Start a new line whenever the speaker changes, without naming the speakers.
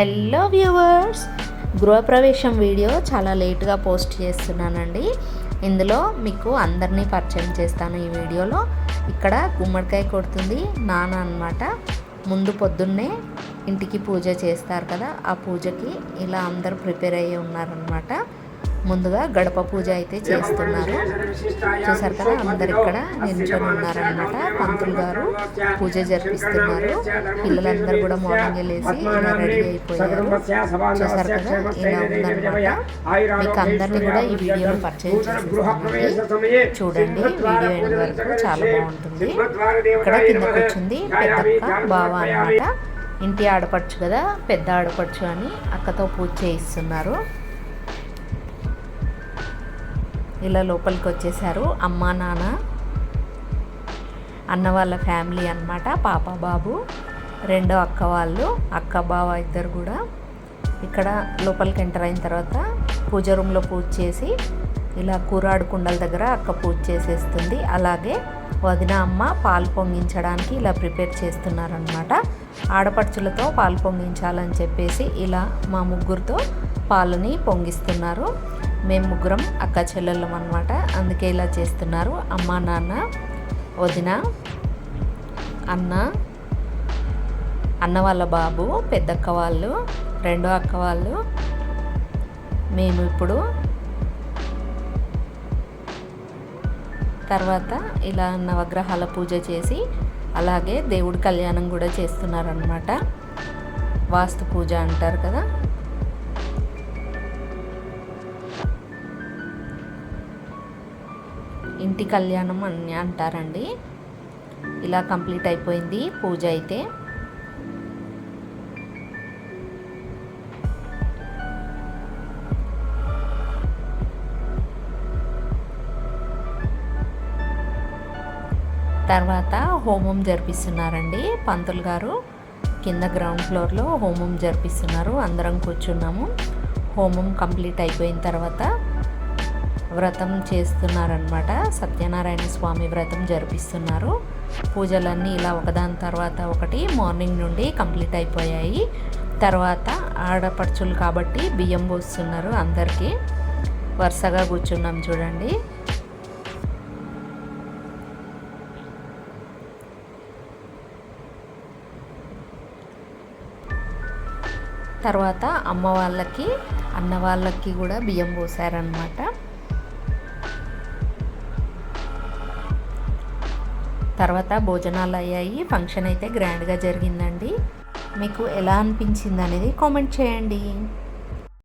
Hello viewers గృహప్రవేశం video చాలా లేట్గా పోస్ట్ చేస్తున్నానండి. ఇందులో మీకు అందరినీ పరిచయం చేస్తాను ఈ వీడియోలో. ఇక్కడ గుమ్మడికాయ కొడుతుంది నాన్న అన్నమాట. ముందు పొద్దున్నే ఇంటికి పూజ చేస్తారు కదా ఆ పూజకి ఇలా అందరు ప్రిపేర్ అయ్యి ఉన్నారనమాట ముందుగా గడప పూజ అయితే చేస్తున్నారు. చూసారు కదా అందరు ఇక్కడ నిల్చొని ఉన్నారనమాట పంతులు గారు పూజ జరిపిస్తున్నారు. పిల్లలందరూ కూడా మార్నింగ్ లేసి ఇలా రెడీ అయిపోయారు. చూసారు కదా ఇలా ఉందన్నమాట. మీకు అందరినీ కూడా ఈ వీడియోని పర్చేజ్ చేసేస్తానండి చూడండి వీడియో ఎండ్ వరకు చాలా బాగుంటుంది. ఇక్కడ కింద వచ్చింది పెద్దక్క బావ అన్నమాట. ఇంటి ఆడపడుచు కదా పెద్ద ఆడపడుచు అని అక్కతో పూజ చేయిస్తున్నారు. ఇలా లోపలికి వచ్చేసారు. అమ్మ నాన్న అన్న వాళ్ళ ఫ్యామిలీ అన్నమాట పాప బాబు రెండో అక్క వాళ్ళు అక్క బావ ఇద్దరు కూడా ఇక్కడ లోపలికి ఎంటర్ అయిన తర్వాత పూజ రూమ్లో పూజ చేసి ఇలా కూరాడు కుండల దగ్గర అక్క పూజ చేసేస్తుంది. అలాగే వదిన అమ్మ పాలు పొంగించడానికి ఇలా ప్రిపేర్ చేస్తున్నారనమాట ఆడపడుచులతో పాలు పొంగించాలని చెప్పేసి ఇలా మా ముగ్గురితో పాలని పొంగిస్తున్నారు. మేము ముగ్గురం అక్క చెల్లెళ్ళం అనమాట అందుకే ఇలా చేస్తున్నారు. అమ్మ నాన్న వదిన అన్న అన్న వాళ్ళ బాబు పెద్దక్క వాళ్ళు రెండో అక్క వాళ్ళు. మేము ఇప్పుడు తర్వాత ఇలా నవగ్రహాల పూజ చేసి అలాగే దేవుడి కళ్యాణం కూడా చేస్తున్నారనమాట వాస్తు పూజ అంటారు కదా. ఇంటి కళ్యాణం అని అంటారండి. ఇలా కంప్లీట్ అయిపోయింది పూజ అయితే. తర్వాత హోమం జరిపిస్తున్నారండి పంతులు గారు. కింద గ్రౌండ్ ఫ్లోర్లో హోమం జరిపిస్తున్నారు. అందరం కూర్చున్నాము. హోమం కంప్లీట్ అయిపోయిన తర్వాత వ్రతం చేస్తున్నారనమాట సత్యనారాయణ స్వామి వ్రతం జరిపిస్తున్నారు. పూజలన్నీ ఇలా ఒకదాని తర్వాత ఒకటి మార్నింగ్ నుండి కంప్లీట్ అయిపోయాయి. తర్వాత ఆడపడుచులు కాబట్టి బియ్యం పోస్తున్నారు అందరికీ. వరుసగా కూర్చున్నాం చూడండి. తర్వాత అమ్మ వాళ్ళకి అన్న వాళ్ళకి కూడా బియ్యం పోసారనమాట తర్వాత భోజనాలు అయ్యాయి ఫంక్షన్ అయితే గ్రాండ్గా జరిగిందండి. మీకు ఎలా అనిపించింది అనేది కామెంట్ చేయండి.